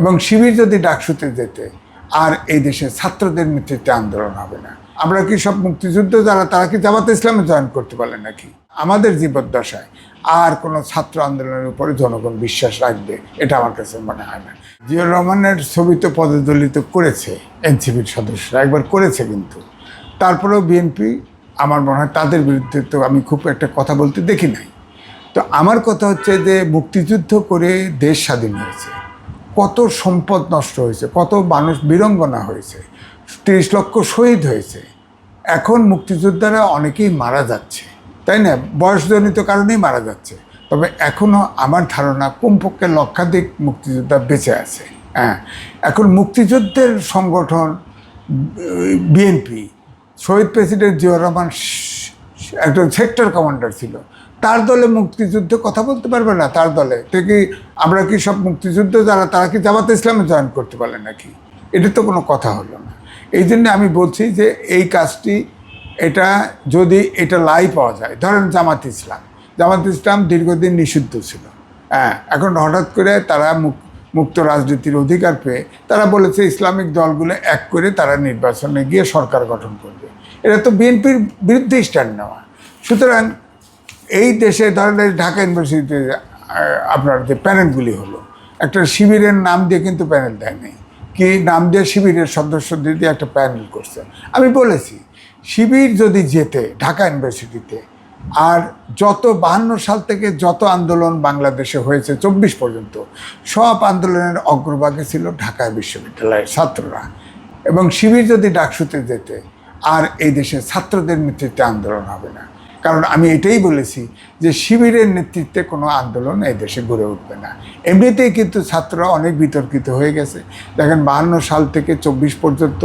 এবং শিবির যদি ডাকসুতে যেতে, আর এই দেশে ছাত্রদের নেতৃত্বে আন্দোলন হবে না। আমরা কি সব মুক্তিযুদ্ধ যারা, তারা কি জামাত ইসলামে জয়েন করতে পারলেন নাকি? আমাদের জীবদ্দশায় আর কোনো ছাত্র আন্দোলনের উপরে জনগণ বিশ্বাস রাখবে, এটা আমার কাছে মনে হয় না। জিয়র রহমানের ছবি তো পদদলিত করেছে এনসিপির সদস্যরা, একবার করেছে কিন্তু। তারপরেও বিএনপি, আমার মনে হয় তাদের বিরুদ্ধে তো আমি খুব একটা কথা বলতে দেখি নাই। তো আমার কথা হচ্ছে যে মুক্তিযুদ্ধ করে দেশ স্বাধীন হয়েছে। কত সম্পদ নষ্ট হয়েছে, কত মানুষ বীরঙ্গনা হয়েছে, তিরিশ লক্ষ শহীদ হয়েছে। এখন মুক্তিযোদ্ধারা অনেকেই মারা যাচ্ছে, তাই না? বয়সজনিত কারণেই মারা যাচ্ছে। তবে এখনও আমার ধারণা কমপক্ষে লক্ষাধিক মুক্তিযোদ্ধা বেঁচে আছে। হ্যাঁ এখন মুক্তিযুদ্ধের সংগঠন, বিএনপি, শহীদ প্রেসিডেন্ট জিয়াউর রহমান একজন সেক্টর কমান্ডার ছিল। তার দলে মুক্তিযুদ্ধে কথা বলতে পারবে না তার দলে। তো কি আমরা কি সব মুক্তিযুদ্ধ যারা, তারা কি জামাত ইসলামে জয়েন করতে পারে নাকি? এটা তো কোনো কথা হলো না। এই জন্য আমি বলছি যে এই কাজটি, এটা যদি এটা লাই পাওয়া যায়, ধরেন জামাত ইসলাম। জামাত ইসলাম দীর্ঘদিন নিষিদ্ধ ছিল। হ্যাঁ এখন হঠাৎ করে তারা মুক- মুক্ত রাজনীতির অধিকার পেয়ে তারা বলেছে ইসলামিক দলগুলো এক করে তারা নির্বাচনে গিয়ে সরকার গঠন করবে। এটা তো বিএনপির বিরুদ্ধে স্ট্যান্ড নেওয়া। সুতরাং এই দেশে ধরেন ঢাকা ইউনিভার্সিটিতে আপনার যে প্যানেলগুলি হলো, একটা শিবিরের নাম দিয়ে কিন্তু প্যানেল দেয় নাই। কি নাম দিয়ে শিবিরের সদস্যদের দিয়ে একটা প্যানেল করছে। আমি বলেছি, শিবির যদি যেতে ঢাকা ইউনিভার্সিটিতে আর যত বাহান্ন সাল থেকে যত আন্দোলন বাংলাদেশে হয়েছে, চব্বিশ পর্যন্ত, সব আন্দোলনের অগ্রভাগে ছিল ঢাকা বিশ্ববিদ্যালয়ের ছাত্ররা। এবং শিবির যদি ডাকসুতে যেতে আর এই দেশে ছাত্রদের নেতৃত্বে আন্দোলন হবে না। কারণ আমি এটাই বলেছি যে শিবিরের নেতৃত্বে কোনো আন্দোলন এই দেশে গড়ে উঠবে না। এমনিতেই কিন্তু ছাত্ররা অনেক বিতর্কিত হয়ে গেছে। দেখেন বাহান্ন সাল থেকে চব্বিশ পর্যন্ত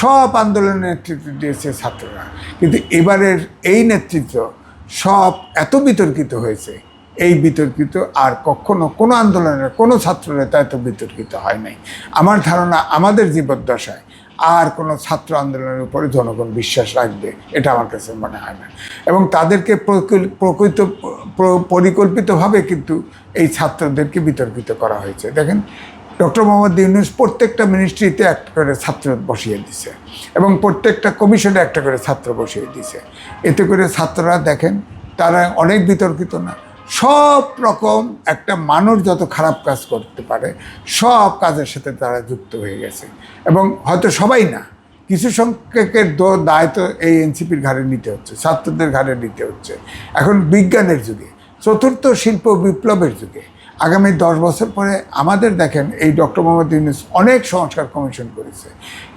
সব আন্দোলনের নেতৃত্ব দিয়েছে ছাত্ররা। কিন্তু এবারের এই নেতৃত্ব সব এত বিতর্কিত হয়েছে, এই বিতর্কিত আর কখনো কোনো আন্দোলনের কোনো ছাত্র নেতা এত বিতর্কিত হয় নাই। আমার ধারণা আমাদের জীবদ্দশায় আর কোনো ছাত্র আন্দোলনের উপরে জনগণ বিশ্বাস রাখবে, এটা আমার কাছে মনে হয় না। এবং তাদেরকে প্রকৃ- প্রকৃত, প্র- পরিকল্পিতভাবে কিন্তু এই ছাত্রদেরকে বিতর্কিত করা হয়েছে। দেখেন, ডক্টর মোহাম্মদ ইউনুস প্রত্যেকটা মিনিস্ট্রিতে একটা করে ছাত্র বসিয়ে দিছে এবং প্রত্যেকটা কমিশনে একটা করে ছাত্র বসিয়ে দিছে। এতে করে ছাত্ররা দেখেন, তারা অনেক বিতর্কিত না। সব রকম একটা মানুষ যত খারাপ কাজ করতে পারে, সব কাজের সাথে তারা যুক্ত হয়ে গেছে। এবং হয়তো সবাই না কিছু সংখ্যকের দো- দায় তো এই এনসিপির ঘাড়ে নিতে হচ্ছে, ছাত্রদের ঘাড়ে নিতে হচ্ছে। এখন বিজ্ঞানের যুগে, চতুর্থ শিল্প বিপ্লবের যুগে, আগামী দশ বছর পরে আমাদের দেখেন এই ডক্টর মোহাম্মদ ইউনুস অনেক সংস্কার কমিশন করেছে,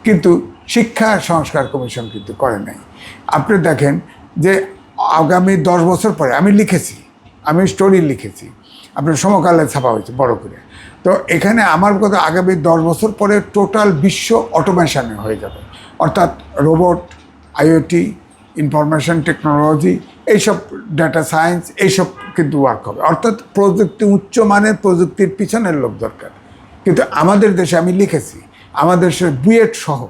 কিন্তু শিক্ষা সংস্কার কমিশন কিন্তু করে নাই। আপনি দেখেন যে আগামী দশ বছর পরে, আমি লিখেছি, আমি স্টোরি লিখেছি, আপনার সমকালে ছাপা হয়েছে বড় করে। তো এখানে আমার কথা, আগামী দশ বছর পরে টোটাল বিশ্ব অটোমেশনে হয়ে যাবে। অর্থাৎ রোবট, আইওটি, ইনফরমেশন টেকনোলজি, এইসব ডাটা সায়েন্স এইসব কিন্তু ওয়ার্ক হবে। অর্থাৎ প্রযুক্তি উচ্চমানের প্রযুক্তির পিছনের লোক দরকার। কিন্তু আমাদের দেশে আমি লিখেছি, আমাদের দেশে বুয়েট সহ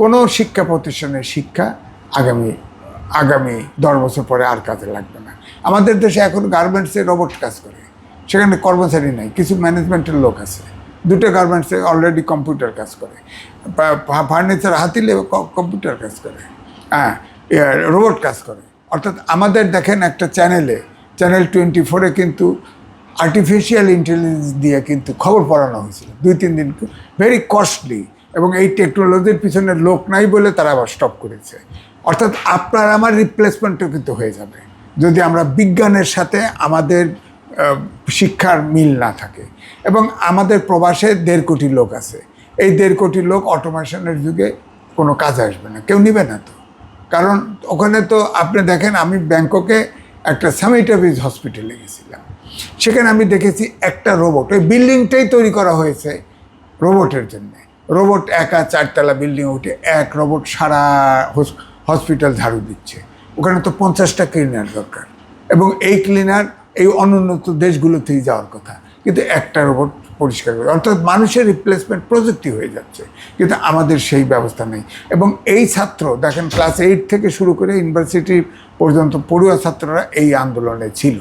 কোনো শিক্ষা প্রতিষ্ঠানের শিক্ষা আগামী আগামী দশ বছর পরে আর কাজে লাগবে না। আমাদের দেশে এখন গার্মেন্টসে রোবট কাজ করে। সেখানে কর্মচারী নাই, কিছু ম্যানেজমেন্টের লোক আছে। দুটো গার্মেন্টসে অলরেডি কম্পিউটার কাজ করে। ফার্নিচার হাতিলে কম্পিউটার কাজ করে। হ্যাঁ রোবট কাজ করে। অর্থাৎ আমাদের দেখেন একটা চ্যানেলে চ্যানেল টোয়েন্টি ফোরে কিন্তু আর্টিফিশিয়াল ইন্টেলিজেন্স দিয়ে কিন্তু খবর পড়ানো হয়েছিল। দুই, তিন দিন ভেরি কস্টলি এবং এই টেকনোলজির পিছনে লোক নাই বলে তারা আবার স্টপ করেছে। অর্থাৎ আপনার আমার রিপ্লেসমেন্টও কিন্তু হয়ে যাবে। যদি আমরা বিজ্ঞানের সাথে আমাদের শিক্ষার মিল না থাকে। এবং আমাদের প্রবাসে দেড় কোটি লোক আছে। এই দেড় কোটি লোক অটোমেশনের যুগে কোনো কাজে আসবে না। কেউ নিবে না তো। কারণ ওখানে তো আপনি দেখেন, আমি ব্যাংককে একটা সামিটাবিজ হসপিটালে গেছিলাম। সেখানে আমি দেখেছি একটা রোবট, ওই বিল্ডিংটাই তৈরি করা হয়েছে রোবটের জন্য। রোবট একা চারতলা বিল্ডিং উঠে এক রোবট সারা হস- হসপিটাল ঝাড়ু দিচ্ছে। ওখানে তো পঞ্চাশটা ক্লিনার দরকার। এবং এই ক্লিনার এই অনুন্নত দেশগুলোতেই যাওয়ার কথা। কিন্তু একটার ওপর পরিষ্কার করে, অর্থাৎ মানুষের রিপ্লেসমেন্ট প্রযুক্তি হয়ে যাচ্ছে, কিন্তু আমাদের সেই ব্যবস্থা নেই। এবং এই ছাত্র, দেখেন ক্লাস এইট থেকে শুরু করে ইউনিভার্সিটি পর্যন্ত পড়ুয়া ছাত্ররা এই আন্দোলনে ছিল।